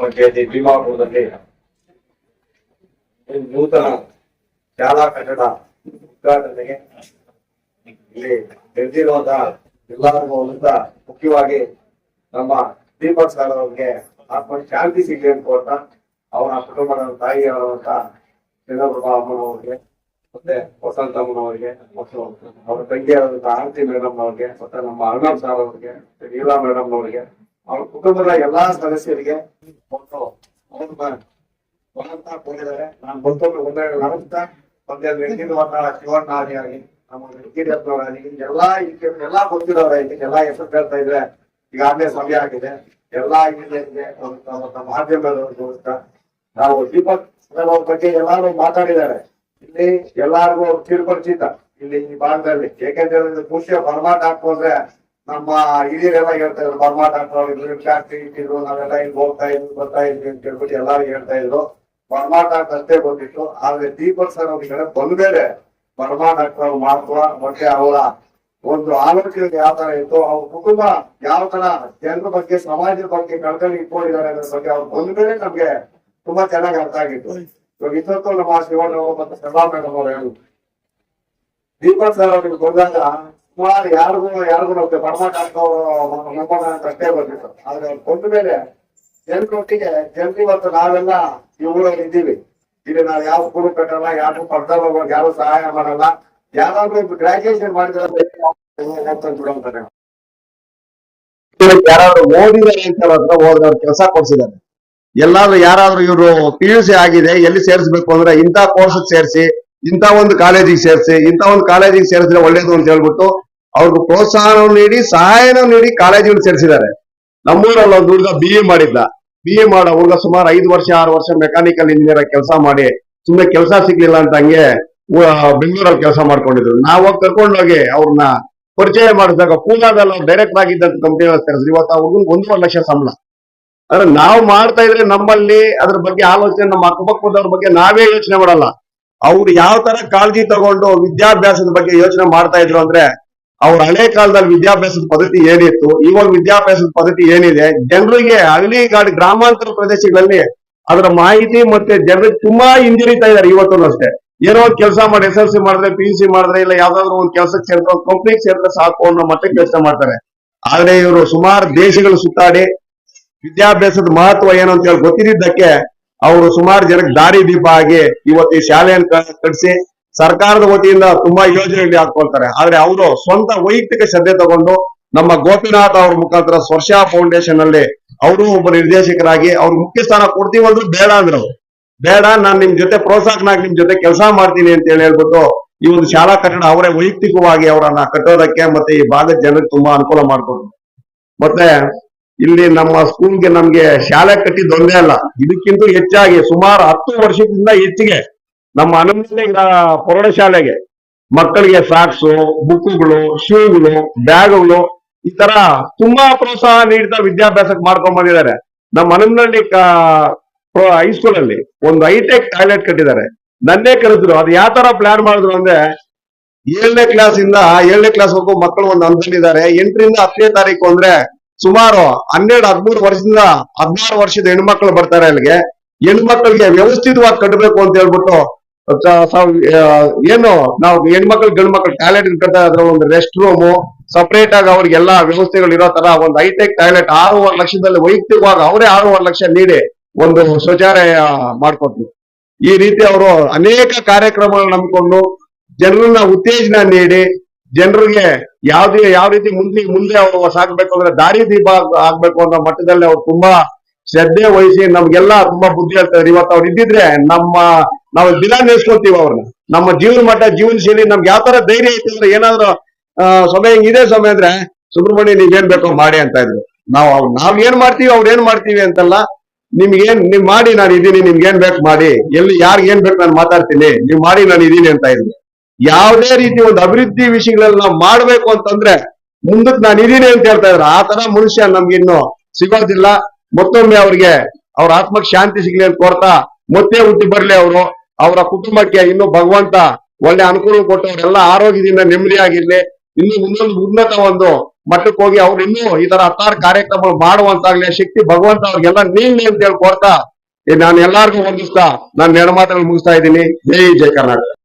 ಪಂಚಾಯತಿ ಭೀಮಾಪುರದಲ್ಲಿ ನೂತನ ಶಾಲಾ ಕಟ್ಟಡ ಉದ್ಘಾಟನೆಗೆ ಇಲ್ಲಿ ನೆರೆದಿರುವಂತ ಎಲ್ಲರಿಗೂ ಮುಖ್ಯವಾಗಿ ನಮ್ಮ ದೀಪಕ್ ಸರ್ ಅವರಿಗೆ ಆತ್ಮ ಶಾಂತಿ ಸಿಗಲಿ ಅಂತ ಅವರ ಕುಟುಂಬದ ತಾಯಿಯವರಂತ ಚಂದ್ರಪ್ರಭಾ ಅಮ್ಮನವರಿಗೆ ಮತ್ತೆ ವಸಂತಮ್ಮನವರಿಗೆ ಮತ್ತು ಅವರ ತಂಗಿಯಾದಂತ ಆರತಿ ಮೇಡಮ್ ಅವರಿಗೆ ಮತ್ತೆ ನಮ್ಮ ಅರ್ಣಬ್ ಸರ್ ಅವರಿಗೆ ನೀಲಾ ಮೇಡಮ್ ಅವರಿಗೆ ಅವ್ರ ಕುಟುಂಬದ ಎಲ್ಲಾ ಸದಸ್ಯರಿಗೆ ಒಂದು ಅವ್ರ ನಾನು ಎಲ್ಲಾ ಎಲ್ಲಾ ಗೊತ್ತಿರೋರ ಎಲ್ಲಾ ಹೆಸರು ಕೇಳ್ತಾ ಇದ್ರೆ ಈಗಾಗಲೇ ಸಮಯ ಆಗಿದೆ. ಎಲ್ಲಾ ಇದೆ ನಾವು ದೀಪಕ್ ಅವ್ರ ಬಗ್ಗೆ ಎಲ್ಲಾರು ಮಾತಾಡಿದ್ದಾರೆ. ಇಲ್ಲಿ ಎಲ್ಲಾರ್ಗು ತಿಳ್ಪರಿಚಿತ ಇಲ್ಲಿ ಈ ಭಾಗದಲ್ಲಿ. ಏಕೆಂದ್ರೆ ಖುಷಿಯ ಫಾರ್ಮಾಟ್ ಹಾಕೋದ್ರೆ ನಮ್ಮ ಹಿರಿಯರೆಲ್ಲ ಹೇಳ್ತಾ ಇದ್ರು ಬರ್ಮಾಟ ಹಾಕೋರು ಫ್ಯಾಕ್ಟ್ರಿ ಇಟ್ಟಿದ್ರು ನಾವೆಲ್ಲ ಇಲ್ಲಿ ಹೋಗ್ತಾ ಇದ್ವಿ, ಬರ್ತಾ ಇದ್ವಿ ಅಂತ ಹೇಳ್ಬಿಟ್ಟು ಎಲ್ಲಾರು ಹೇಳ್ತಾ ಇದ್ರು. ಬರ್ಮಾಟ ಅಷ್ಟೇ ಬಂದಿತ್ತು. ಆದ್ರೆ ದೀಪಕ್ ಸರ್ ಅವ್ರ ಕಡೆ ಬಂದ್ಮೇಲೆ ಡಾಕ್ಟರ್ ಅವ್ರು ಮಹತ್ವ ಮತ್ತೆ ಅವರ ಒಂದು ಆಲೋಚನೆ ಯಾವ ತರ ಇತ್ತು, ಅವ್ರ ಕುಟುಂಬ ಯಾವ ತರ ಜನರ ಬಗ್ಗೆ, ಸಮಾಜದ ಬಗ್ಗೆ ಕಳ್ಕೊಂಡು ಇಟ್ಕೊಂಡಿದ್ದಾರೆ ಅನ್ನೋ ಬಗ್ಗೆ ಅವ್ರು ಬಂದ್ಮೇಲೆ ನಮ್ಗೆ ತುಂಬಾ ಚೆನ್ನಾಗಿ ಅರ್ಥ ಆಗಿತ್ತು. ಇವಾಗ ಇಷ್ಟೊತ್ತು ನಮ್ಮ ಶಿವಣ್ಣ ಮತ್ತೆ ಸಭಾ ಮೇಡಮ್ ಅವರು ದೀಪಕ್ ಸರ್ ಅವ್ರಿಗೆ ಬಂದಾಗ ಸುಮಾರು ಯಾರಿಗೂ ಯಾರಿಗೂ ಬರ್ಮಾಟ ಹಾಕೋರು ನಂಬೋಣ ಅಂತ ಅಷ್ಟೇ ಬಂದಿತ್ತು ಆದ್ರೆ ಅವ್ರು ಬಂದ ಮೇಲೆ ಜನರೊಟ್ಟಿಗೆ ಜನರು ಮತ್ತು ನಾವೆಲ್ಲ ಈ ಇದ್ದೀವಿ. ಇಲ್ಲಿ ನಾವು ಯಾವ ಸ್ಕೂಲ್ ಕಟ್ಟಲ್ಲ ಯಾರು ಹೋಗೋದು ಯಾರು ಸಹಾಯ ಮಾಡಲ್ಲ. ಯಾರಾದ್ರೂ ಗ್ರಾಜುಯೇಷನ್ ಮಾಡಿದ್ರೆ ಬಿಡುವಂತಾರೆ ಯಾರಾದ್ರೂ ಓದಿದಾರೆ ಅಂತ ಹೇಳಿದ್ರೆ ಅವ್ರು ಕೆಲಸ ಕೊಡ್ಸಿದ್ದಾರೆ. ಎಲ್ಲಾದ್ರೂ ಯಾರಾದ್ರೂ ಇವರು ಪಿ ಯು ಸಿ ಆಗಿದೆ, ಎಲ್ಲಿ ಸೇರಿಸ್ಬೇಕು ಅಂದ್ರೆ ಇಂಥ ಕೋರ್ಸ್ ಸೇರಿಸಿ ಇಂಥ ಒಂದು ಕಾಲೇಜಿಗೆ ಸೇರಿಸಿ, ಇಂಥ ಒಂದು ಕಾಲೇಜಿಗೆ ಸೇರಿಸಿದ್ರೆ ಒಳ್ಳೇದು ಅಂತ ಹೇಳ್ಬಿಟ್ಟು ಅವ್ರಿಗೆ ಪ್ರೋತ್ಸಾಹವನ್ನು ನೀಡಿ, ಸಹಾಯನ ನೀಡಿ ಕಾಲೇಜಿಗೆ ಸೇರಿಸಿದ್ದಾರೆ. ನಮ್ಮೂರಲ್ಲಿ ಒಂದು ಹುಡುಗ ಬಿ ಎ ಮಾಡಿದ್ದ. ಬಿ ಎ ಮಾಡೋ ಹುಡುಗ ಸುಮಾರು ಐದು ವರ್ಷ, ಆರು ವರ್ಷ ಮೆಕ್ಯಾನಿಕಲ್ ಇಂಜಿನಿಯರ್ ಕೆಲಸ ಮಾಡಿ ಸುಮ್ಮನೆ ಕೆಲಸ ಸಿಗ್ಲಿಲ್ಲ ಅಂತ ಹಂಗೆ ಬೆಂಗಳೂರಲ್ಲಿ ಕೆಲಸ ಮಾಡ್ಕೊಂಡಿದ್ರು. ನಾವು ಹೋಗಿ ಕರ್ಕೊಂಡೋಗಿ ಅವ್ರನ್ನ ಪರಿಚಯ ಮಾಡಿದಾಗ ಪೂನಾದಲ್ಲಿ ಅವ್ರು ಡೈರೆಕ್ಟ್ ಆಗಿದ್ದಂತ ಕಂಪ್ನಿ ಸೇರಿಸಿದ್ರು. ಇವತ್ತು ಹುಡುಗನ್ ಒಂದೂವರೆ ಲಕ್ಷ ಸಂಬಳ. ಅಂದ್ರೆ ನಾವು ಮಾಡ್ತಾ ಇದ್ರೆ ನಮ್ಮಲ್ಲಿ ಅದ್ರ ಬಗ್ಗೆ ಆಲೋಚನೆ, ನಮ್ಮ ಅಕ್ಕಪಕ್ಕದವ್ರ ಬಗ್ಗೆ ನಾವೇ ಯೋಚನೆ ಮಾಡಲ್ಲ. ಅವ್ರು ಯಾವ ತರ ಕಾಳಜಿ ತಗೊಂಡು ವಿದ್ಯಾಭ್ಯಾಸದ ಬಗ್ಗೆ ಯೋಚನೆ ಮಾಡ್ತಾ ಇದ್ರು ಅಂದ್ರೆ, ಅವ್ರ ಹಳೆ ಕಾಲದಲ್ಲಿ ವಿದ್ಯಾಭ್ಯಾಸದ ಪದ್ಧತಿ ಏನಿತ್ತು, ಇವಾಗ ವಿದ್ಯಾಭ್ಯಾಸದ ಪದ್ಧತಿ ಏನಿದೆ, ಜನರಿಗೆ ಹಳ್ಳಿ ಗಾಡಿ ಗ್ರಾಮಾಂತರ ಪ್ರದೇಶಗಳಲ್ಲಿ ಅದರ ಮಾಹಿತಿ ಮತ್ತೆ ಜನರಿಗೆ ತುಂಬಾ ಹಿಂಜರಿತಾ ಇದಾರೆ ಇವತ್ತು ಅಷ್ಟೇ. ಏನೋ ಒಂದು ಕೆಲಸ ಮಾಡಿ ಎಸ್ ಎಲ್ ಸಿ ಮಾಡಿದ್ರೆ, ಪಿ ಯು ಸಿ ಮಾಡಿದ್ರೆ, ಇಲ್ಲ ಯಾವ್ದಾದ್ರು ಒಂದು ಕೆಲಸಕ್ಕೆ ಸೇರ್ಕೊ ಕಂಪ್ನಿಗೆ ಸೇರಿದ್ರೆ ಸಾಕು ಅನ್ನೋ ಮಟ್ಟಕ್ಕೆ ಕೆಲಸ ಮಾಡ್ತಾರೆ. ಆದ್ರೆ ಇವರು ಸುಮಾರು ದೇಶಗಳು ಸುತ್ತಾಡಿ, ವಿದ್ಯಾಭ್ಯಾಸದ ಮಹತ್ವ ಏನು ಅಂತ ಹೇಳಿ ಗೊತ್ತಿದ್ದಕ್ಕೆ ಅವರು ಸುಮಾರು ಜನಕ್ಕೆ ದಾರಿ ದೀಪ ಆಗಿ ಇವತ್ತು ಈ ಶಾಲೆಯನ್ನು ಕಟ್ಟಿಸಿ ಸರ್ಕಾರದ ವತಿಯಿಂದ ತುಂಬಾ ಯೋಜನೆಯಲ್ಲಿ ಹಾಕೊಳ್ತಾರೆ ಆದ್ರೆ ಅವರು ಸ್ವಂತ ವೈಯಕ್ತಿಕ ಶ್ರದ್ಧೆ ತಗೊಂಡು ನಮ್ಮ ಗೋಪಿನಾಥ್ ಅವ್ರ ಮುಖಾಂತರ ಸ್ವರ್ಷ ಫೌಂಡೇಶನ್ ಅಲ್ಲಿ ಅವರು ಒಬ್ಬ ನಿರ್ದೇಶಕರಾಗಿ ಅವ್ರ ಮುಖ್ಯ ಸ್ಥಾನ ಅಂದ್ರೆ ಬೇಡ ಅಂದ್ರು. ಬೇಡ, ನಾನು ನಿಮ್ ಜೊತೆ ಪ್ರೋತ್ಸಾಹನಾಗಿ ನಿಮ್ ಜೊತೆ ಕೆಲಸ ಮಾಡ್ತೀನಿ ಅಂತ ಹೇಳಿ ಹೇಳ್ಬಿಟ್ಟು ಈ ಒಂದು ಶಾಲಾ ಕಟ್ಟಡ ಅವರೇ ವೈಯಕ್ತಿಕವಾಗಿ ಅವರನ್ನ ಕಟ್ಟೋದಕ್ಕೆ ಮತ್ತೆ ಈ ಭಾಗದ ಜನರಿಗೆ ತುಂಬಾ ಅನುಕೂಲ ಮಾಡ್ಕೊಂಡು ಮತ್ತೆ ಇಲ್ಲಿ ನಮ್ಮ ಸ್ಕೂಲ್ಗೆ ನಮ್ಗೆ ಶಾಲೆ ಕಟ್ಟಿದ್ ಒಂದೇ ಅಲ್ಲ. ಇದಕ್ಕಿಂತ ಹೆಚ್ಚಾಗಿ ಸುಮಾರು ಹತ್ತು ವರ್ಷದಿಂದ ಹೆಚ್ಚಿಗೆ ನಮ್ಮ ಅನಂತ ಪ್ರೌಢಶಾಲೆಗೆ ಮಕ್ಕಳಿಗೆ ಸಾಕ್ಸು ಬುಕ್ಕುಗಳು ಶೂಗಳು ಬ್ಯಾಗ್ಗಳು ಈ ತರ ತುಂಬಾ ಪ್ರೋತ್ಸಾಹ ನೀಡ್ತಾ ವಿದ್ಯಾಭ್ಯಾಸಕ್ಕೆ ಮಾಡ್ಕೊಂಡ್ ಬಂದಿದ್ದಾರೆ. ನಮ್ಮ ಅನಂತಹಳ್ಳಿ ಹೈಸ್ಕೂಲ್ ಅಲ್ಲಿ ಒಂದು ಹೈಟೆಕ್ ಟಾಯ್ಲೆಟ್ ಕಟ್ಟಿದ್ದಾರೆ. ನನ್ನೇ ಕರೆದ್ರು, ಅದು ಯಾವ ತರ ಪ್ಲಾನ್ ಮಾಡಿದ್ರು ಅಂದ್ರೆ ಏಳನೇ ಕ್ಲಾಸ್ ಇಂದ ಏಳನೇ ಕ್ಲಾಸ್ ವರೆಗೂ ಮಕ್ಕಳು ಒಂದು ಅಂದ್ಕೊಂಡಿದ್ದಾರೆ ಎಂಟರಿಂದ ಹತ್ತನೇ ತಾರೀಕು ಅಂದ್ರೆ ಸುಮಾರು ಹನ್ನೆರಡು, ಹದಿಮೂರು ವರ್ಷದಿಂದ ಹದಿನಾರು ವರ್ಷದ ಹೆಣ್ಮಕ್ಳು ಬರ್ತಾರೆ ಅಲ್ಲಿಗೆ. ಹೆಣ್ಮಕ್ಳಿಗೆ ವ್ಯವಸ್ಥಿತವಾಗಿ ಕಟ್ಟಬೇಕು ಅಂತ ಹೇಳ್ಬಿಟ್ಟು ಏನು, ನಾವು ಹೆಣ್ಮಕ್ಳು ಗಂಡು ಮಕ್ಳು ಟಾಯ್ಲೆಟ್ ಕಟ್ತಾ ಇದ್ರೆ ಒಂದು ರೆಸ್ಟ್ ರೂಮು ಸಪ್ರೇಟ್ ಆಗಿ ಅವ್ರಿಗೆಲ್ಲ ವ್ಯವಸ್ಥೆಗಳು ಇರೋ ತರ ಒಂದು ಹೈಟೆಕ್ ಟಾಯ್ಲೆಟ್ ಆರೂವರೆ ಲಕ್ಷದಲ್ಲಿ ವೈಯಕ್ತಿಕವಾಗಿ ಅವರೇ ಆರೂವರೆ ಲಕ್ಷ ನೀಡಿ ಒಂದು ಶೌಚಾಲಯ ಮಾಡ್ಕೊಟ್ರು. ಈ ರೀತಿ ಅವರು ಅನೇಕ ಕಾರ್ಯಕ್ರಮಗಳನ್ನ ನಂಬಿಕೊಂಡು ಜನರನ್ನ ಉತ್ತೇಜನ ನೀಡಿ ಜನರಿಗೆ ಯಾವ್ದೇ, ಯಾವ ರೀತಿ ಮುಂದೆ ಮುಂದೆ ಅವರು ಸಾಕ್ಬೇಕು ಅಂದ್ರೆ ದಾರಿ ದೀಪ ಆಗ್- ಆಗ್ಬೇಕು ಅನ್ನೋ ಮಟ್ಟದಲ್ಲಿ ಅವ್ರು ತುಂಬಾ ಶ್ರದ್ಧೆ ವಹಿಸಿ ನಮ್ಗೆಲ್ಲ ತುಂಬಾ ಬುದ್ಧಿ ಹೇಳ್ತಾರೆ. ಇವತ್ತು ಅವ್ರು ಇದ್ದಿದ್ರೆ ನಮ್ಮ, ನಾವು ದಿನ ನೆನೆಸ್ಕೊಳ್ತೀವಿ ಅವ್ರನ್ನ. ನಮ್ಮ ಜೀವನ ಮಟ್ಟ, ಜೀವನ ಶೈಲಿ ನಮ್ಗೆ ಯಾವ ತರ ಧೈರ್ಯ ಐತಿ ಅಂದ್ರೆ ಏನಾದ್ರು ಸಮಯ ಹಿಂಗಿದೆ ಸಮಯ ಅಂದ್ರೆ ಸುಬ್ರಹ್ಮಣ್ಯ ನೀವೇನ್ ಬೇಕೋ ಮಾಡಿ ಅಂತ ಇದ್ರು. ನಾವು ಅವ್ರು, ನಾವ್ ಏನ್ ಮಾಡ್ತೀವಿ, ಅವ್ರು ಏನ್ ಮಾಡ್ತೀವಿ ಅಂತಲ್ಲ ನಿಮ್ಗೇನ್, ನೀವ್ ಮಾಡಿ ನಾನು ನಿಮ್ಗೆ ಏನ್ ಬೇಕು ಮಾಡಿ. ಎಲ್ಲಿ ಯಾರಿಗೇನ್ ಬೇಕು ನಾನು ಮಾತಾಡ್ತೀನಿ. ನೀವ್ ಮಾಡಿ ನಾನು ಇದೀನಿ ಅಂತ ಇದ್ರು. ಯಾವುದೇ ರೀತಿ ಒಂದು ಅಭಿವೃದ್ಧಿ ವಿಷಯಗಳಲ್ಲಿ ನಾವು ಮಾಡ್ಬೇಕು ಅಂತಂದ್ರೆ ಮುಂದಕ್ಕೆ ನಾನು ಇದೀನಿ ಅಂತ ಹೇಳ್ತಾ ಇದ್ರೆ. ಆ ತರ ಮನುಷ್ಯ ನಮ್ಗಿನ್ನು ಸಿಗೋದಿಲ್ಲ. ಮತ್ತೊಮ್ಮೆ ಅವ್ರಿಗೆ ಅವ್ರ ಆತ್ಮಕ್ಕೆ ಶಾಂತಿ ಸಿಗ್ಲಿ ಅಂತ ಕೋರ್ತಾ ಮತ್ತೆ ಹುಟ್ಟಿ ಬರ್ಲಿ ಅವರು. ಅವರ ಕುಟುಂಬಕ್ಕೆ ಇನ್ನು ಭಗವಂತ ಒಳ್ಳೆ ಅನುಕೂಲ ಕೊಟ್ಟು ಅವರೆಲ್ಲ ಆರೋಗ್ಯದಿಂದ ನೆಮ್ಮದಿಯಾಗಿರ್ಲಿ. ಇನ್ನು ಮುಂದೊಂದು ಉನ್ನತ ಒಂದು ಮಟ್ಟಕ್ಕೆ ಹೋಗಿ ಅವ್ರು ಇನ್ನೂ ಈ ತರ ಹತ್ತಾರು ಕಾರ್ಯಕ್ರಮ ಮಾಡುವಂತಾಗ್ಲಿ, ಶಕ್ತಿ ಭಗವಂತ ಅವ್ರಿಗೆಲ್ಲ ನೀನ್ ಅಂತ ಹೇಳಿ ಕೋರ್ತಾ ನಾನು ಎಲ್ಲಾರ್ಗು ವಂದಿಸ್ತಾ ನಾನು ಎರಡು ಮಾತ್ರ ಮುಗಿಸ್ತಾ ಇದ್ದೀನಿ. ಜೈ ಜೈ ಕರ್ನಾಟಕ.